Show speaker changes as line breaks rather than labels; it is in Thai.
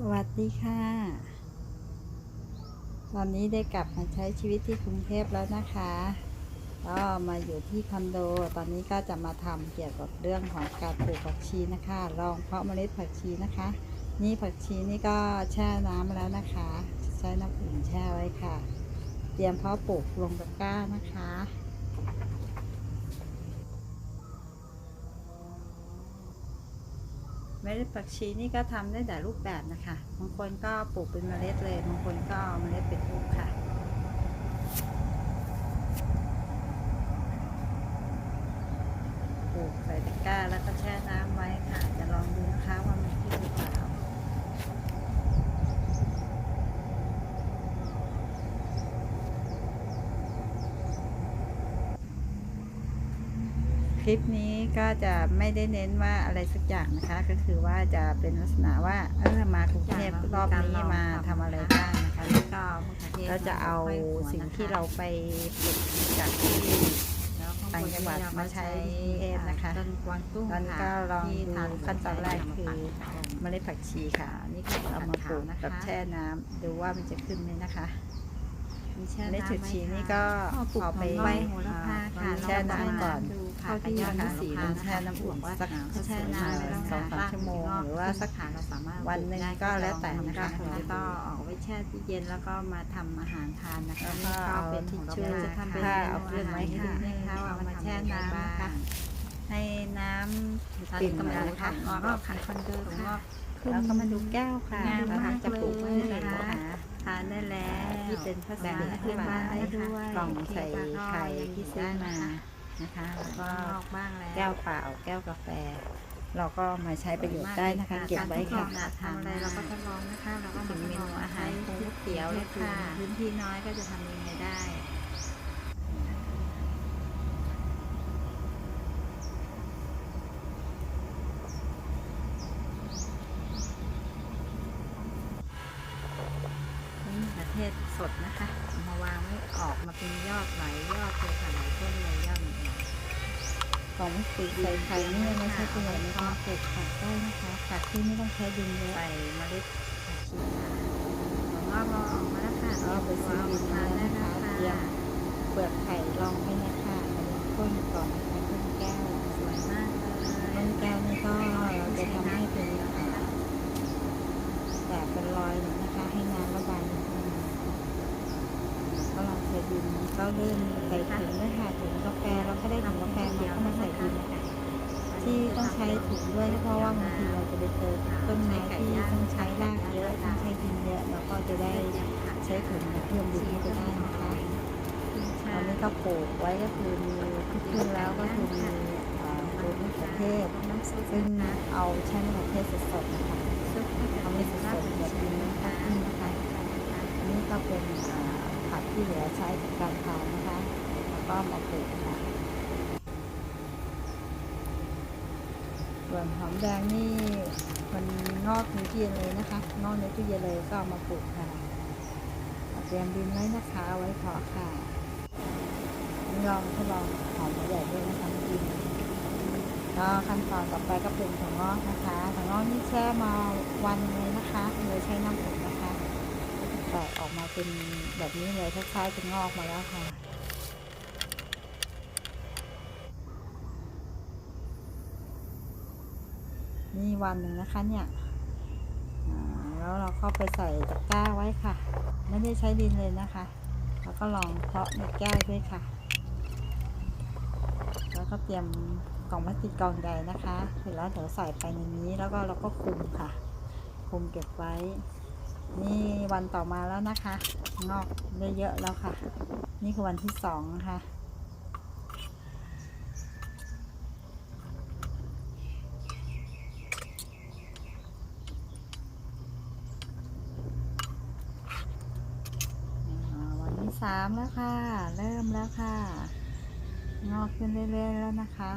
สวัสดีค่ะ ตอนนี้ได้กลับมาใช้ชีวิตที่กรุงเทพแล้วนะคะ ก็มาอยู่ที่คอนโด ตอนนี้ก็จะมาทำเกี่ยวกับเรื่องของการปลูกผักชีนะคะ ลองเพาะเมล็ดผักชีนะคะ นี่ผักชีนี่ก็แช่น้ำแล้วนะคะ ใช้น้ำอุ่นแช่ไว้ค่ะ เตรียมเพาะปลูกลงตะกร้านะคะ เมล็ดผักชีนี่ก็ทำได้แต่รูปแบบนะคะบางคนก็ปลูกเป็นเมล็ดเลยบางคนก็เอาเมล็ดเป็นลูกค่ะปลูกใส่ตะกร้าแล้วก็แช่น้ำไว้ค่ะ จะลองดูนะคะว่ามันขึ้นหรือเปล่า คลิปนี้ก็จะไม่ได้เน้นว่าอะไรสักอย่างนะคะ ก็คือว่าจะเป็นลักษณะว่าเออมากรุงเทพรอบนี้มาทำอะไรบ้างนะคะแล้วก็เราจะเอาสิ่งที่เราไปปลูกจากที่ต่างจังหวัดมาใช้กรุงเทพนะคะ
ต้นกวางตุ้ง
ตอนนี้ก็ลอง
ที่
ดู
ทาน
ขั้นตอนแรกคือ
ม
เมล็ดผักชีค่ะ นี่ก็เอามาปลูกกับแช่น้ำดูว่ามันจะขึ้นไหมนะคะ
มีแช่
เมล็ด
น้ำ
ผักชีนี่ก็
ปลูก
เอาไป
ไว้โหระพาค่ะ
แช่น้ำก่อน
ดูค่ะ
เข้าที่
ยอด
นะคะ
สี
ลงแช่น้ำอุ่นสัก
แช่น้ำไว้แล้ว
สองสามชั่วโมงหรือว่าสัก
ขาเราสามารถ
วันหนึ่งก็แล้วแต่นะคะ
แล้วก็ออกไว้แช่ที่เย็นแล้วก็มาทำอาหารทานนะคะ
แล้วก็เอา
เป็น
ทิช
ของ
ชู่
เราจะทำเป็น
ผ้า
เมนู
เอาเครื่องไว้ให้ดู
อาหาร
นะคะว่า
เอา
เอา
มา
มา
แช่
แช่
น้ำ
น้ำ
นะ
นะคะคะให้น้ำ
ตอน
ปิ่
นี้
น
กำลัง
นะ
ค่ะ
คะ
ก็ขันคอนเดอร์ค่ะ
แล้วก็มาดูแก้วค่ะ
งาม
เรา
มาก
จะปลูกไว้
เลย
ใน
นะคะ
หา
ทานได้แล้ว
ที่เป็นพลาสติก
แบ่งให้เพื่อนบ้านได้ด้วย
กล่องใส่ไข่ที่ซื้อมา นะคะแล้วก็
ก็นอกบ้างแล้ว
แก้วเปล่าแก้วกาแฟ เราก็มาใช้ประโยชน์ได้นะคะเก็บไว้ค่ะ
การทำอะไรเราก็ทดลองนะคะเราก็
ถึงเมนูอาหาร
ก๋วยเตี๋ยวเลยค่ะพื้นที่น้อยก็จะทำยังไงได้นี่ประเทศสดนะคะเอามาวางไว้ออกมาเป็นยอดหลายยอดเลยค่ะหลายต้นเลยยอดหนึ่ง
ของสีใส่ไข่นี่ไม่ใช่ประโยชน์นะคะปลูกผักได้นะคะผักที่ไม่ต้องใช้ดินเยอะ
ใส่เมล็ดผักชีค่ะของเราออกมาแล้วค่ะ
เอาไปซื้อดินมาแล้วนะคะเตรียมเปลือกไข่รองไว้นะคะมาต้นก่อนนะคะต้นแก้ว
สวยมาก
ต้นแก้วนี่ก็เราจะทำให้เป็นแบบเป็นรอยหน่อยนะคะ ให้น้ำระบายก็ลองใส่ดินก็เริ่มใส่ถุงด้วยค่ะ ฟเราก็ได้ถุงกาแฟมาก็มาใส่ดินที่ต้องใช้ถุงด้วยเพราะว่าบางทีเราจะไปเจอต้นไม้ที่ต้องใช้รากเยอะต้องใช้ดินเยอะเราก็จะได้ใช้ถุงเพิ่มดินให้ไปได้นะคะตอนนี้ก็ปลูกไว้ก็คือมีที่ขึ้นแล้วก็คือมีอ่าปลูมะเขือเทศ
น้ำซุป
ซึ่งเอาแช่มะเขือเทศสดๆนะค
รับ
เอาไม่สดๆแบบนี้นะคะนี่นะคะอันนี้ก็เป็นผักที่เหลือใช้จากการทานนะคะ ก็มาปลูกค่ะส่วนหอมแดงนี่มันงอกในตู้เย็นเลยนะคะงอกในตู้เย็นเลยก็เอามาปลูกค่ะเตรียมดินไว้นะคะเอาไว้พาะค่ะลองทดลองหอมใหญ่ด้วยนะคะเมื่อกี้นี้ก็ขั้นตอนต่อไปก็เป็นถั่วงอกนะคะถั่วงอกนี่แช่มาวันเลยนะคะโดยใช้น้ำอุ่นนะคะแตกออกมาเป็นแบบนี้เลยคล้ายๆจะงอกมาแล้วค่ะ นี่วันหนึ่งนะคะเนี่ยแล้วเราเข้าไปใส่ตะกร้าไว้ค่ะ ไม่ได้ใช้ดินเลยนะคะ แล้วก็ลองเพาะในแก้วด้วยค่ะ แล้วก็เตรียมกล่องพลาสติกกล่องใหญ่นะคะ เสร็จแล้วเดี๋ยวใส่ไปในนี้แล้วก็เราก็คลุมค่ะคลุมเก็บไว้ นี่วันต่อมาแล้วนะคะ งอกได้เยอะแล้วค่ะ นี่คือวันที่สองนะคะอ่าวันที่ สามแล้วค่ะ เริ่มแล้วค่ะ งอกขึ้นเรื่อยๆแล้วนะคะ